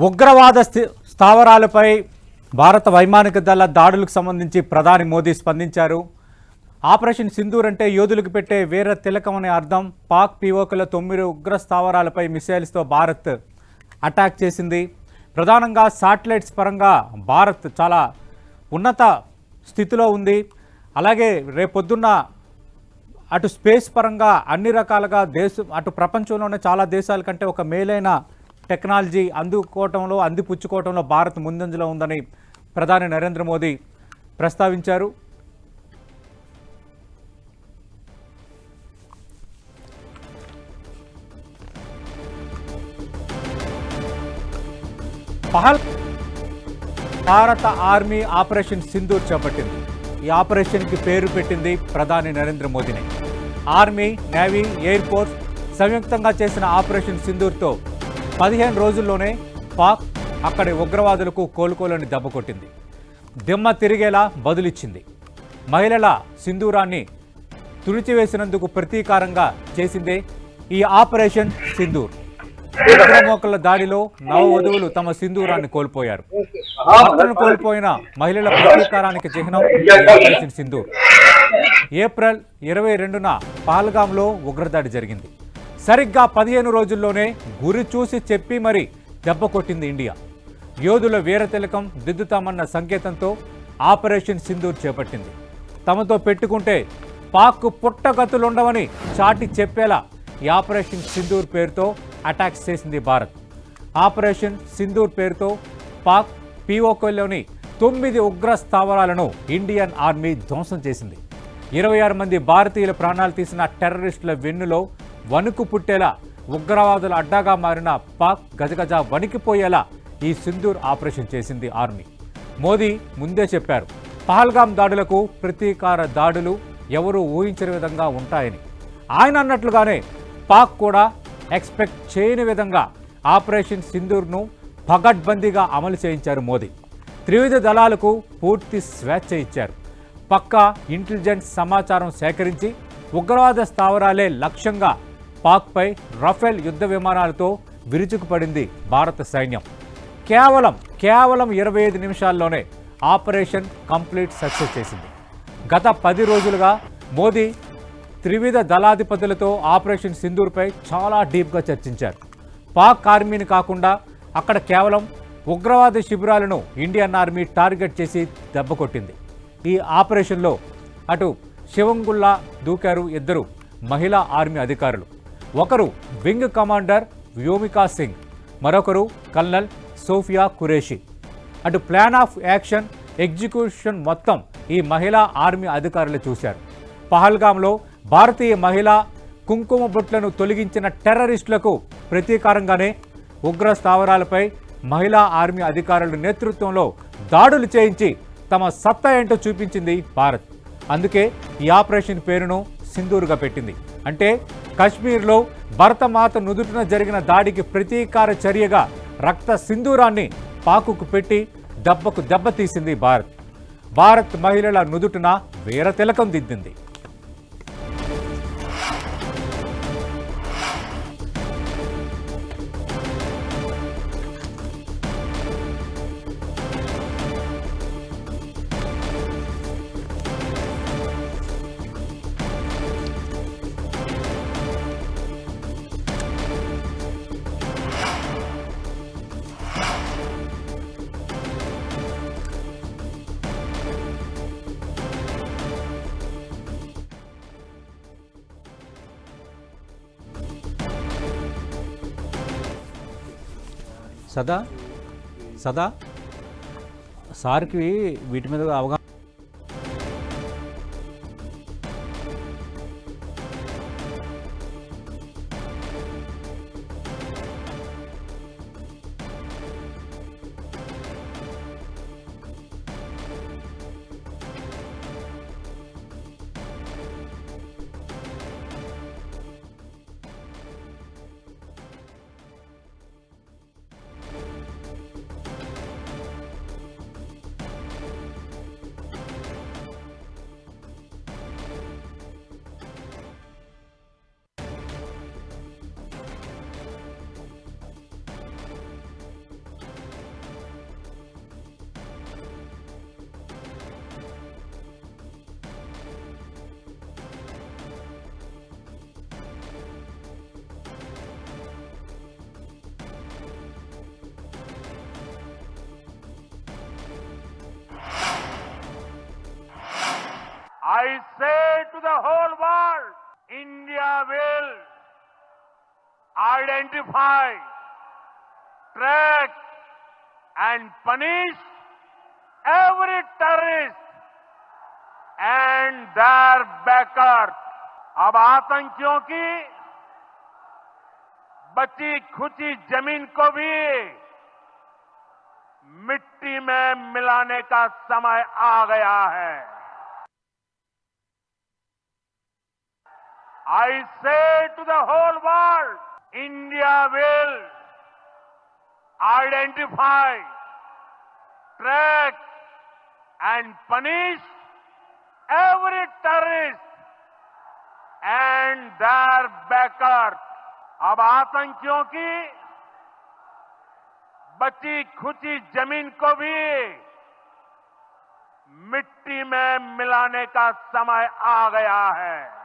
ఉగ్రవాద స్థి- స్థావరాలపై భారత వైమానిక దళ దాడులకు సంబంధించి ప్రధాని మోదీ స్పందించారు. ఆపరేషన్ సింధూర్ అంటే యోధులకు పెట్టే వీర తిలకం అనే అర్థం. పాక్ పీఓకల తొమ్మిది ఉగ్ర స్థావరాలపై మిసైల్స్తో భారత్ అటాక్ చేసింది. ప్రధానంగా శాటిలైట్స్ పరంగా భారత్ చాలా ఉన్నత స్థితిలో ఉంది. అలాగే రేపొద్దున్న అటు స్పేస్ పరంగా అన్ని రకాలుగా దేశం అటు ప్రపంచంలోనే చాలా దేశాల కంటే ఒక మేలైన టెక్నాలజీ అందుకోవటంలో అందిపుచ్చుకోవటంలో భారత్ ముందంజలో ఉందని ప్రధాని నరేంద్ర మోదీ ప్రస్తావించారు. పహల్ భారత ఆర్మీ ఆపరేషన్ సింధూర్ చేపట్టింది. ఈ ఆపరేషన్కి పేరు పెట్టింది ప్రధాని నరేంద్ర మోదీని. ఆర్మీ నేవీ ఎయిర్ ఫోర్స్ సంయుక్తంగా చేసిన ఆపరేషన్ సింధూర్తో పదిహేను రోజుల్లోనే పాక్ అక్కడి ఉగ్రవాదులకు కోలుకోలేని దెబ్బ కొట్టింది. దిమ్మ తిరిగేలా బదులిచ్చింది. మహిళల సింధూరాన్ని తుడిచివేసినందుకు ప్రతీకారంగా చేసిందే ఈ ఆపరేషన్ సింధూర్. ఉగ్రమోకల దాడిలో నవవధువులు తమ సింధూరాన్ని కోల్పోయారు. భర్తను కోల్పోయిన మహిళల ప్రతీకారానికి చిహ్నం ఆపరేషన్ సింధూర్. ఏప్రిల్ ఇరవై రెండున పాల్గాంలో ఉగ్రదాడి జరిగింది. సరిగ్గా పదిహేను రోజుల్లోనే గురి చూసి చెప్పి మరి దెబ్బ కొట్టింది ఇండియా. యోధుల వీరతిలకం దిద్దుతామన్న సంకేతంతో ఆపరేషన్ సింధూర్ చేపట్టింది. తమతో పెట్టుకుంటే పాక్ పుట్టగతులుండవని చాటి చెప్పేలా ఈ ఆపరేషన్ సింధూర్ పేరుతో అటాక్స్ చేసింది భారత్. ఆపరేషన్ సింధూర్ పేరుతో పాక్ పీఓకోలోని తొమ్మిది ఉగ్ర స్థావరాలను ఇండియన్ ఆర్మీ ధ్వంసం చేసింది. ఇరవై ఆరు మంది భారతీయుల ప్రాణాలు తీసిన టెర్రరిస్టుల వెన్నులో వణుకు పుట్టేలా ఉగ్రవాదుల అడ్డాగా మారిన పాక్ గజగజ వణికిపోయేలా ఈ సింధూర్ ఆపరేషన్ చేసింది ఆర్మీ. మోదీ ముందే చెప్పారు పహల్గాం దాడులకు ప్రతీకార దాడులు ఎవరూ ఊహించని విధంగా ఉంటాయని. ఆయన అన్నట్లుగానే పాక్ కూడా ఎక్స్పెక్ట్ చేయని విధంగా ఆపరేషన్ సింధూర్ను పగడ్బందీగా అమలు చేయించారు మోదీ. త్రివిధ దళాలకు పూర్తి స్వేచ్ఛ ఇచ్చారు. పక్కా ఇంటెలిజెన్స్ సమాచారం సేకరించి ఉగ్రవాద స్థావరాలే లక్ష్యంగా పాక్పై రఫేల్ యుద్ధ విమానాలతో విరుచుకుపడింది భారత సైన్యం. కేవలం కేవలం ఇరవై ఐదు నిమిషాల్లోనే ఆపరేషన్ కంప్లీట్ సక్సెస్ చేసింది. గత పది రోజులుగా మోదీ త్రివిధ దళాధిపతులతో ఆపరేషన్ సింధూర్పై చాలా డీప్గా చర్చించారు. పాక్ ఆర్మీని కాకుండా అక్కడ కేవలం ఉగ్రవాద శిబిరాలను ఇండియన్ ఆర్మీ టార్గెట్ చేసి దెబ్బకొట్టింది ఈ ఆపరేషన్లో అటు శివంగుల్లా దూకారు ఇద్దరు మహిళా ఆర్మీ అధికారులు. ఒకరు వింగ్ కమాండర్ వ్యోమికా సింగ్ మరొకరు కల్నల్ సోఫియా ఖురేషి. అటు ప్లాన్ ఆఫ్ యాక్షన్ ఎగ్జిక్యూషన్ మొత్తం ఈ మహిళా ఆర్మీ అధికారులు చూశారు. పహల్గాంలో భారతీయ మహిళా కుంకుమ బొట్లను తొలగించిన టెర్రరిస్టులకు ప్రతీకారంగానే ఉగ్ర స్థావరాలపై మహిళా ఆర్మీ అధికారుల నేతృత్వంలో దాడులు చేయించి తమ సత్తా ఏంటో చూపించింది భారత్. అందుకే ఈ ఆపరేషన్ పేరును సింధూరుగా పెట్టింది. అంటే కశ్మీర్లో భరతమాత నుదుటిన జరిగిన దాడికి ప్రతీకార చర్యగా రక్త సింధూరాన్ని పాకుకు పెట్టి దెబ్బకు దెబ్బ తీసింది భారత్. భారత్ మహిళల నుదుటిన వీర తిలకం దిద్దింది. సదా సదా. సార్కి వీటి మీద అవగాహన I say to the whole world, India will identify, track and punish every terrorist and their backers. अब आतंकियों की बची खुची ज़मीन को भी मिट्टी में मिलाने का समय आ गया है I say to the whole world, India will identify, track, and punish every terrorist and their backers. अब आतंकियों की बची खुची ज़मीन को भी मिट्टी में मिलाने का समय आ गया है